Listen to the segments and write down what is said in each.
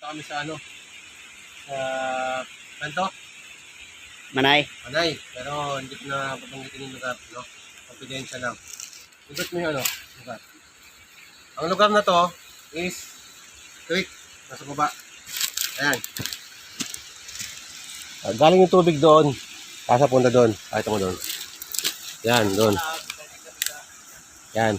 Kami sa ano, sa kanto, Manay. Manay. Pero hindi ko na papanggitin yung lugar, no? Confidential lang. Ikot mo yung ano, lugar. Ang lugar na to is creek, nasa baba. Ayan. Ah, galing yung tubig doon, kasa punta doon. Kahit mo doon. Yan, doon. Yan.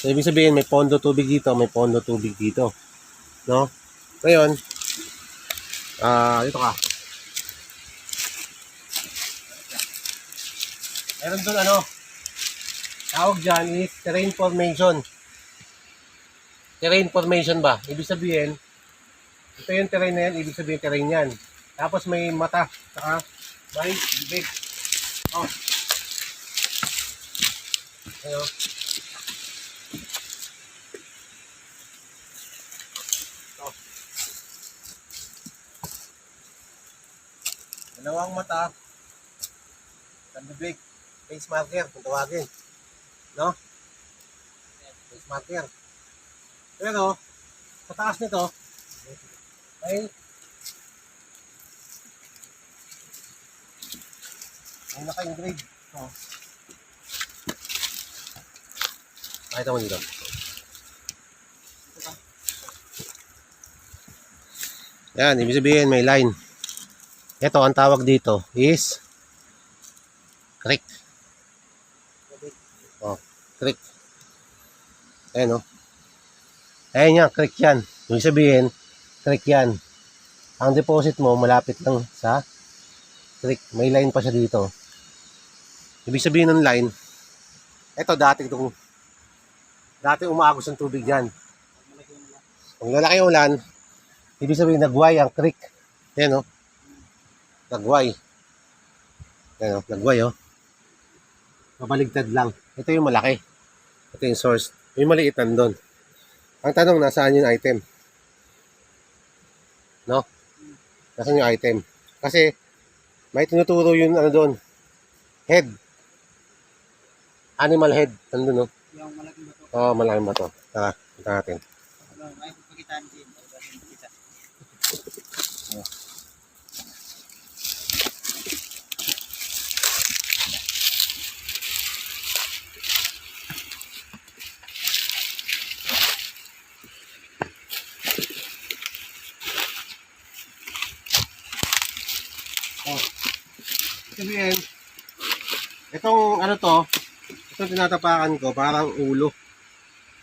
So, ibig sabihin, may pondo tubig dito, may pondo tubig dito. No? Ngayon, ah, dito ka. Meron doon ano, tawag dyan is terrain formation. Terrain formation ba? Ibig sabihin, ito yung terrain na yan, ibig sabihin terrain yan. Tapos may mata, saka may bibig. Oh. Ayo. Dalawang mata, sa bibig face marker kung tawagin. No? Face marker. Pero, sa taas nito, ay ay naka-engrave. Oh. Nakita mo dito. Yan, ibig sabihin may line. Ito, ang tawag dito is creek. Oh, creek. Ayan oh. Ayan yan, creek yan. Ibig sabihin, creek yan. Ang deposit mo, malapit lang sa creek. May line pa siya dito. Ibig sabihin ng line, ito dati itong, dati umagos ang tubig dyan. Kung lalaki yung ulan, ibig sabihin nagway ang creek. Ayan oh. Nagway. Ayan nagway oh. Mabaligtad lang. Ito yung malaki. Ito yung source. Yung maliit nandun. Ang tanong, nasaan yung item? No? Nasaan yung item? Kasi, may tinuturo yung ano doon. Head. Animal head. Nandun, no? Yung malaking bato. Oo, oh, malaking ba to? Tara, punta natin. Ano, may pagkitaan din. Sabihin, itong ano to, itong tinatapakan ko, parang ulo.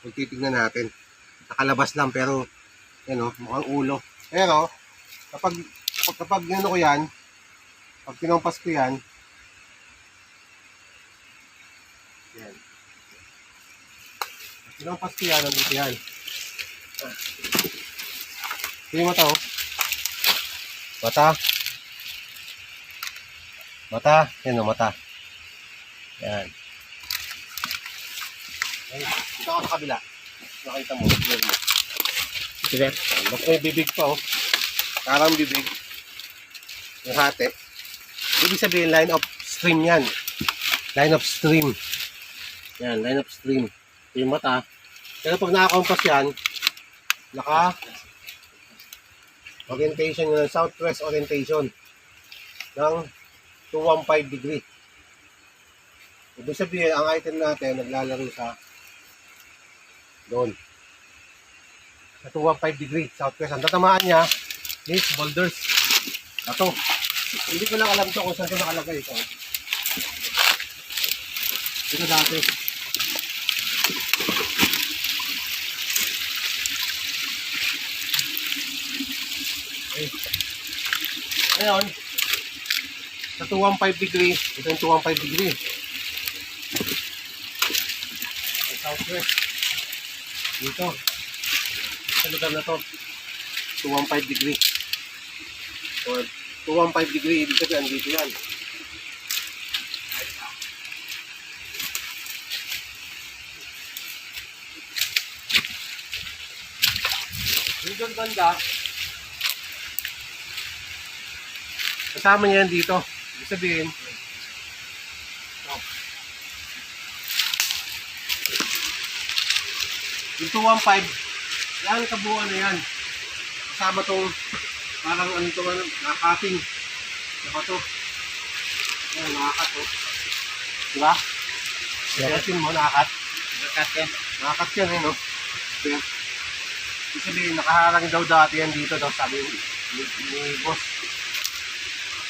Kung titignan natin. Nakalabas lang, pero, yan o, mukhang ulo. Pero, kapag, kapag ano ko yan, pag pinampas ko yan, yan. Pinampas ko yan, nandito yan. Tingnan mo to. Mata. Mata. Yan o, mata. Yan. Ay, dito ako sa kabila. Nakita mo. Clear mo. Mas may bibig pa oh. Parang bibig. Yung hati. Ibig sabihin, line of stream yan. Line of stream. Yan, line of stream. Ito yung mata. Pero pag nakakompas yan, naka orientation yun, southwest orientation ng 215 degree. Ibig sabihin, ang item natin naglalaro sa doon. Sa 215 degree southwest. Ang tatamaan niya is boulders. Ito. Hindi ko lang alam to kung saan ito nakalagay ito. Ito dati. Okay. Ngayon, sa 215 degree, ito yung 215 degree. Ang southwest. Dito. Sa lugar na to. 215 degree. So, 215 degree, ibig sabihin, andito yan. Dito ang banda, kasama niya yan dito. Ibig sabihin, oh. yung 215, yan kabuuan na yan. kasama tong parang ano to, ano, nakating. Saka to. Ayan, nakakat to. Diba? Yakin mo, nakakat. Nakakat yan. Nakakat yan eh, no? Ayan. Ibig sabihin, nakaharang daw dati yan dito daw, sabi ni, ni, ni boss.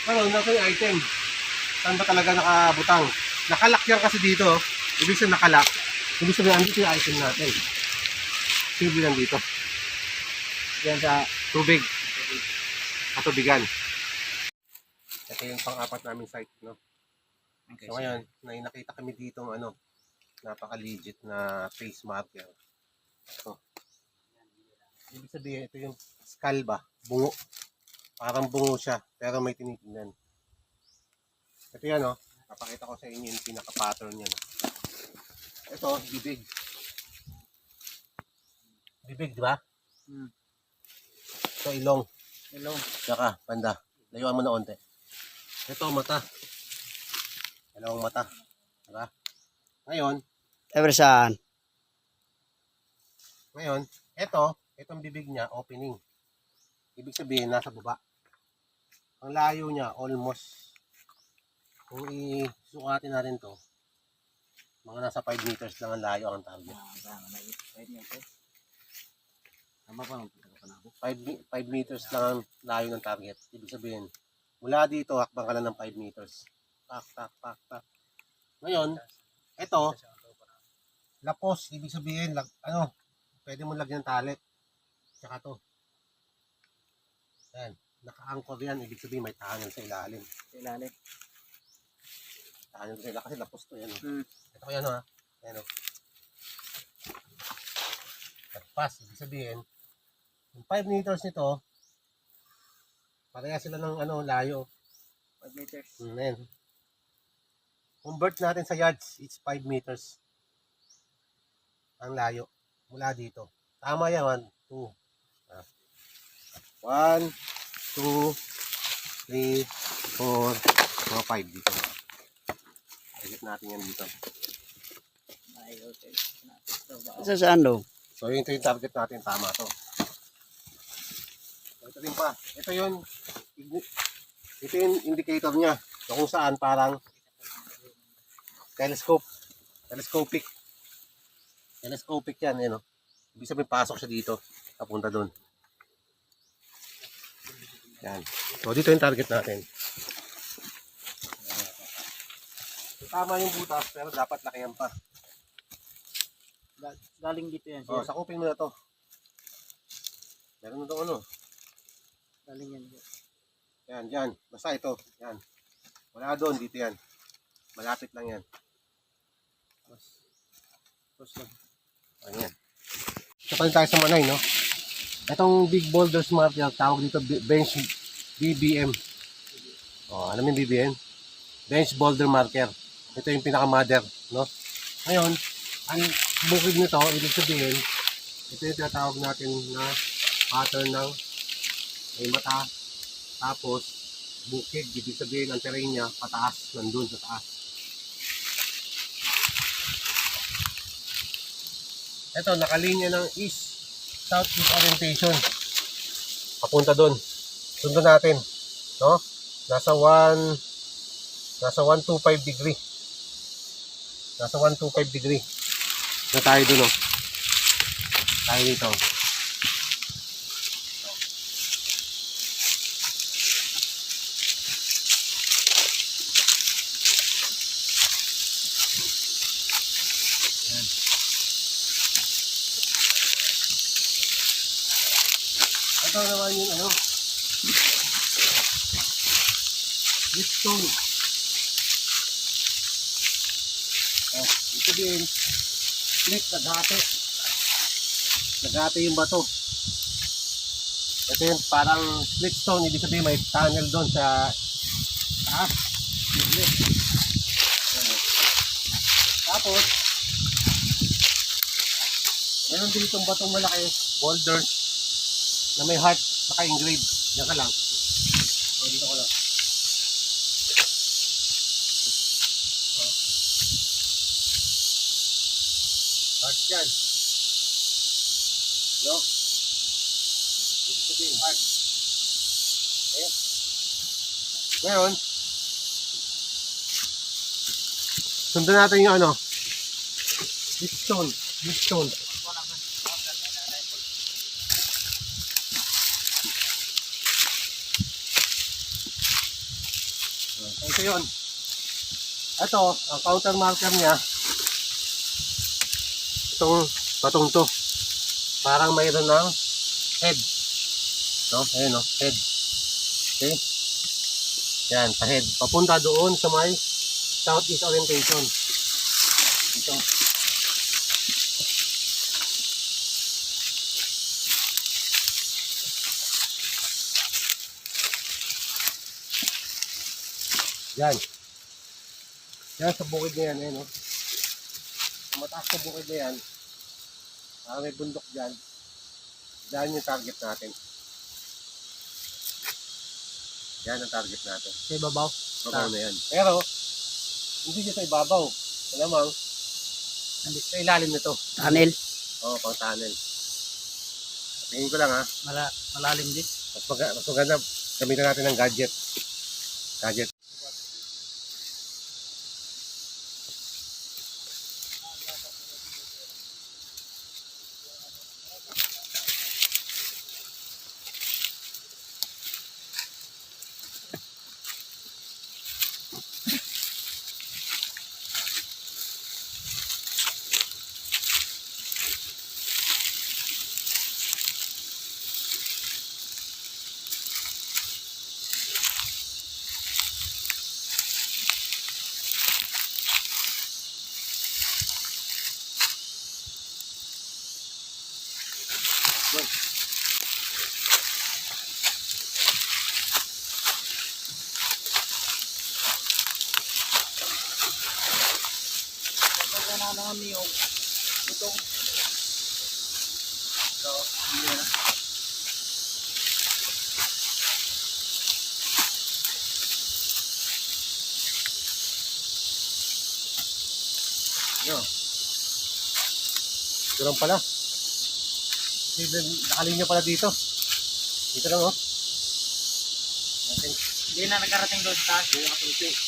Pero, nasa yung item. Saan ba talaga nakabutang? Nakalak yan kasi dito. oh. Ibig sabihin nakalak. Ibig sabihin, andito yung item natin. Silbi lang dito. Yan sa tubig. Katubigan. Ito yung pang-apat namin site, no? Okay, So ngayon, may nakita kami dito ng ano, napaka-legit na face marker. Ito. Ibig sabihin, ito yung skull ba? Bungo. Parang bungo siya, pero may tinitingnan. Ito yan, oh. Papakita ko sa inyo yung pinaka-pattern niya. No? Ito, bibig. Bibig, di ba? Hmm. Ito, ilong. Hello. Tsaka, banda. Layuan mo na onte. Ito, mata. Dalawang mata. Diba? Ngayon, Ever saan? ngayon, ito, itong bibig niya, opening. Ibig sabihin, nasa baba. Ang layo niya, almost, kung isukatin natin to, mga nasa 5 meters lang ang layo ang target. Tama pa ang pagkakanabo. 5, 5 meters lang ang layo ng target. Ibig sabihin, mula dito, hakbang ka na ng 5 meters. Tak, tak, tak, tak. Ngayon, ito, lapos, ibig sabihin, lag, ano, pwede mo lagyan ng tali. Tsaka to. Yan, naka-anchor yan, ibig sabihin may tunnel sa ilalim. Ilalim. Tunnel sa ilalim, kasi lapos to yan. oh. Hmm. Ito ko yan o ha. Yan o. Nagpas, ibig sabihin, yung 5 meters nito, pareha sila ng ano, layo. 5 meters. Mm, yan. Convert natin sa yards, it's 5 meters. Ang layo. Mula dito. Tama yan, 1, 2. 1, 2, 3, 4, 5 dito. Agit natin yan dito. Ay, okay. Sa saan do? So, yun ito yung target natin. Tama to. Ito din pa. Ito yun. Ito yung indicator niya. So, kung saan parang telescope. Telescopic. Telescopic yan. Yan, no? Ibig sabihin, pasok siya dito. Papunta doon. Yan. So, dito yung target natin. Tama yung butas, pero dapat lakihan pa. Galing dito yan. Oh, sakupin mo na to. Meron na to ano. Galing yan. Yan, yan. Basta ito. Yan. Wala doon. Dito yan. Malapit lang yan. Tapos, tapos lang. Ayan. Rin tayo sa manay, no? Itong Big Boulder Smart yan, tawag dito Bench BBM. Oh, alam mo yung BBM? Bench Boulder Marker. Ito yung pinaka-mother, no? Ngayon, ang bukid nito, ibig sabihin, ito yung tinatawag natin na pattern ng may mata, tapos, bukid, ibig sabihin, ang terrain niya, pataas, nandun sa taas. Ito, nakalinya ng east, southeast orientation. Papunta doon. Sundan natin. No? Nasa 1, nasa 125 degree. Nasa 125 degree. Na tayo doon, oh. Tayo dito. Ito naman yung ano. Lipstone. Oh, ito din. Split, naghati. Naghati yung bato. Ito yung parang split stone. Ibig sabihin may tunnel doon sa taas. Ayan. Tapos, meron din itong batong malaki, boulders, na may heart naka-engrave. Diyan ka lang. O, dito ko lang. Yan. No? sabihin. Okay. Ngayon, sundan natin yung ano, Lipstone. Lipstone. Ito yun. Ito, ang counter marker niya, itong patong to. Parang mayroon ng head. No? Ayun no, head. Okay? Yan, pa head. Papunta doon sa may southeast orientation. Ito. Yan. Yan sa bukid na yan, eh, no? Mataas sa bukid na yan, ah, may bundok dyan. Yan yung target natin. Yan ang target natin. Sa ibabaw. Babaw na yan. Pero, hindi siya sa ibabaw. Alamang, Hindi. sa ilalim nito. Tunnel. Oo, pang tunnel. Tingin ko lang ha. Mala, malalim din. Mas, mag mas maganda, gamitan natin ng gadget. Gadget. Pagka na namin yung itong So, hindi na. Yo. Ganun pala. Kasi nakalinya pala dito. Dito lang oh. Hindi na nakarating doon sa taas. Hindi nakatuloy.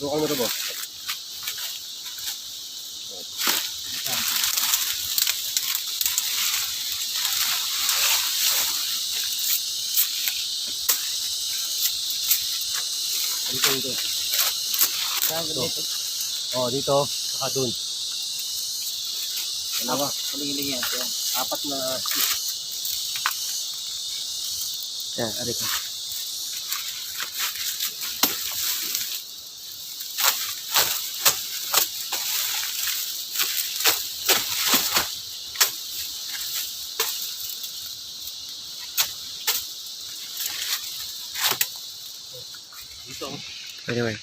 Susukan mo ito boss. Dito, dito. Saan Ito. dito? Oh, dito. Saka dun. Dalawa. Kuling-iling yan. Ito. Apat na Yan, ari ko. Pwede ba? Ano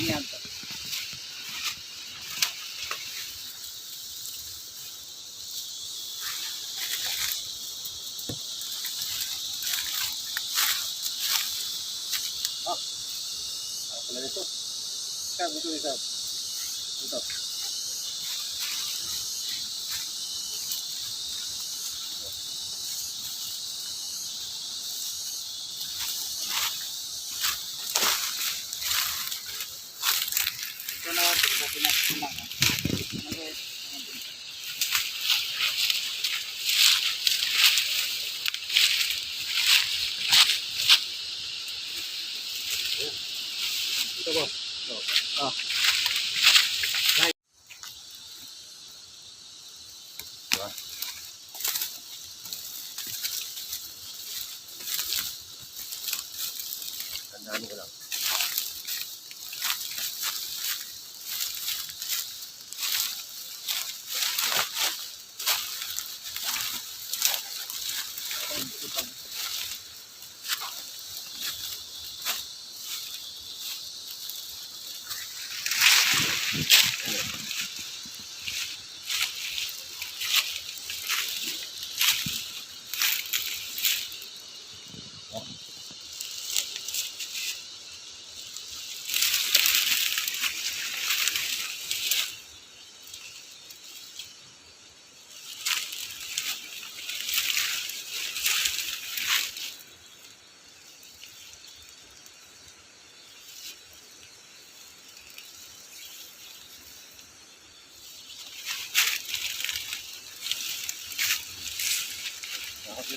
yan to? Ako pala nito. Isa, dito isa. Dito. Ito come.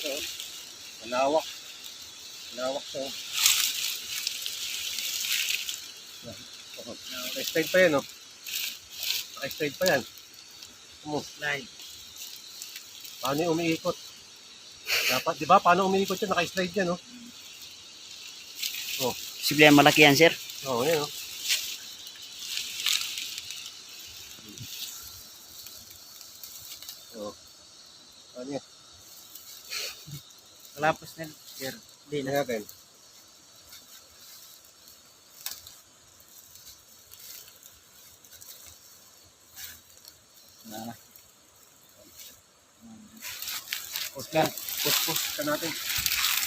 Ito? oh. Malawak. Malawak to. Oh, Naka-slide pa yan, oh. Naka-slide pa yan. Mo, Slide. paano yung umiikot? Dapat, di ba? Paano umiikot yan? Naka-slide yan, oh. Posible yan malaki yan, sir. Oo, oh, yan, oh. Oh. Ano yan? Kalapos na, sir. Hindi Tingnan na. Wala na. Na. Push, push ka natin.